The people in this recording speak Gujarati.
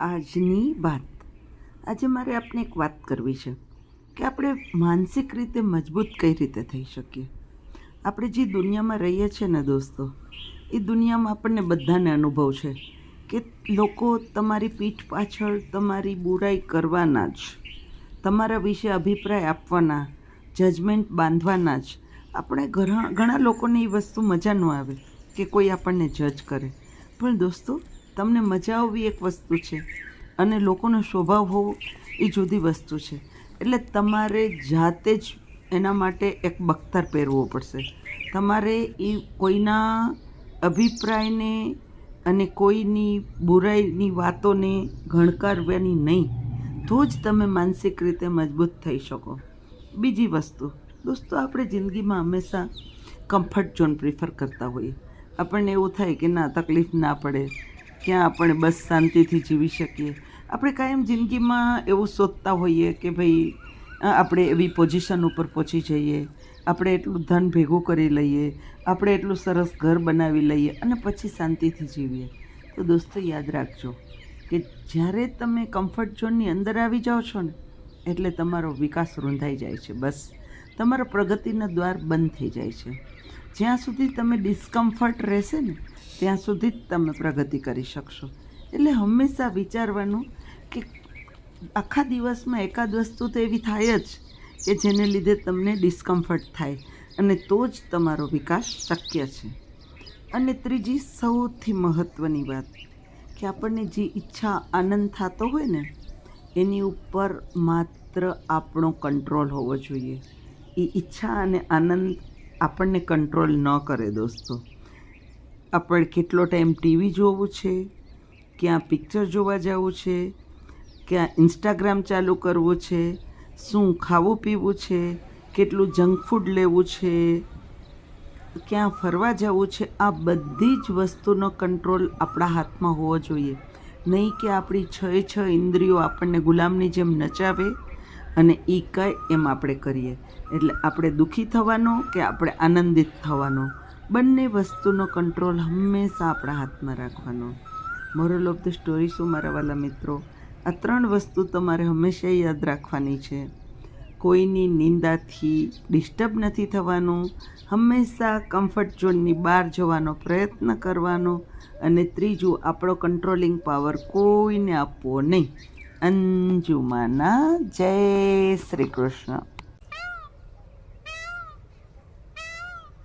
આજની વાત. આજે મારે આપને એક વાત કરવી છે કે આપણે માનસિક રીતે મજબૂત કઈ રીતે થઈ શકીએ? આપણે જે દુનિયામાં રહીએ છીએ ને દોસ્તો, એ દુનિયામાં આપણને બધાને અનુભવ છે કે લોકો તમારી પીઠ પાછળ તમારી બુરાઈ કરવાના જ, તમારા વિશે અભિપ્રાય આપવાના જજમેન્ટ બાંધવાના જ. આપણે ઘણા ઘણા લોકોને એ વસ્તુ મજા ન આવે કે કોઈ આપણને જજ કરે. પણ દોસ્તો તમને મજા આવવી એક વસ્તુ છે અને લોકોનો સ્વભાવ હોવો એ જુદી વસ્તુ છે. એટલે તમારે જાતે જ એના માટે એક બખ્તર પહેરવો પડશે. તમારે એ કોઈના અભિપ્રાયને અને કોઈની બુરાઈની વાતોને ગણકારવાની નહીં. તો જ તમે માનસિક રીતે મજબૂત થઈ શકો. બીજી વસ્તુ, દોસ્તો, આપણે જિંદગીમાં હંમેશા કમ્ફર્ટ ઝોન પ્રિફર કરતા હોઈએ. આપણને એવું થાય કે ના, તકલીફ ના પડે. ક્યાં આપણે બસ શાંતિથી જીવી શકીએ? આપણે કાયમ જિંદગીમાં એવું શોધતા હોઈએ કે ભાઈ આપણે એવી પોઝિશન ઉપર પહોંચી જઈએ. આપણે એટલું ધન ભેગું કરી લઈએ. આપણે એટલું સરસ ઘર બનાવી લઈએ અને પછી શાંતિથી જીવીએ. તો દોસ્તો યાદ રાખજો કે જ્યારે તમે કમ્ફર્ટ ઝોનની અંદર આવી જાઓ છો ને, એટલે તમારો વિકાસ રૂંધાઈ જાય છે બસ. તમારા પ્રગતિના દ્વાર બંધ થઈ જાય છે. જ્યાં સુધી તમે ડિસ્કમ્ફર્ટ રહેશે ને ત્યાં સુધી જ તમે પ્રગતિ કરી શકશો. એટલે હંમેશા વિચારવાનું કે આખા દિવસમાં એકાદ વસ્તુ તો એવી થાય જ કે જેને લીધે તમને ડિસ્કમ્ફર્ટ થાય. અને તો જ તમારો વિકાસ શક્ય છે. અને ત્રીજી સૌથી મહત્ત્વની વાત, કે આપણને જે ઈચ્છા આનંદ થતો હોય ને, એની ઉપર માત્ર આપણો કંટ્રોલ હોવો જોઈએ. એ ઈચ્છા અને આનંદ આપણને કંટ્રોલ ન કરે દોસ્તો. આપણે કેટલો ટાઈમ ટીવી જોવું છે, ક્યાં પિક્ચર જોવા જવું છે, ક્યાં ઇન્સ્ટાગ્રામ ચાલુ કરવું છે, શું ખાવું પીવું છે, કેટલું જંક ફૂડ લેવું છે, ક્યાં ફરવા જવું છે, આ બધી જ વસ્તુનો કંટ્રોલ આપણા હાથમાં હોવો જોઈએ. નહીં કે આપણી છ છ ઇન્દ્રિયો આપણને ગુલામની જેમ નચાવે અને એ કહે એમ આપણે કરીએ. એટલે આપણે દુઃખી થવાનો કે આપણે આનંદિત થવાનો? બંને વસ્તુનો કંટ્રોલ હંમેશા આપણા હાથમાં રાખવાનો. મોરલ ઓફ ધ સ્ટોરી શું, મારા વાલા મિત્રો? આ ત્રણ વસ્તુ તમારે હંમેશા યાદ રાખવાની છે. કોઈની નિંદાથી ડિસ્ટર્બ નથી થવાનું, હંમેશા કમ્ફર્ટ ઝોનની બહાર જવાનો પ્રયત્ન કરવાનો અને ત્રીજું, આપણો કંટ્રોલિંગ પાવર કોઈને આપવો નહીં. અંજુમાના જય શ્રી કૃષ્ણ.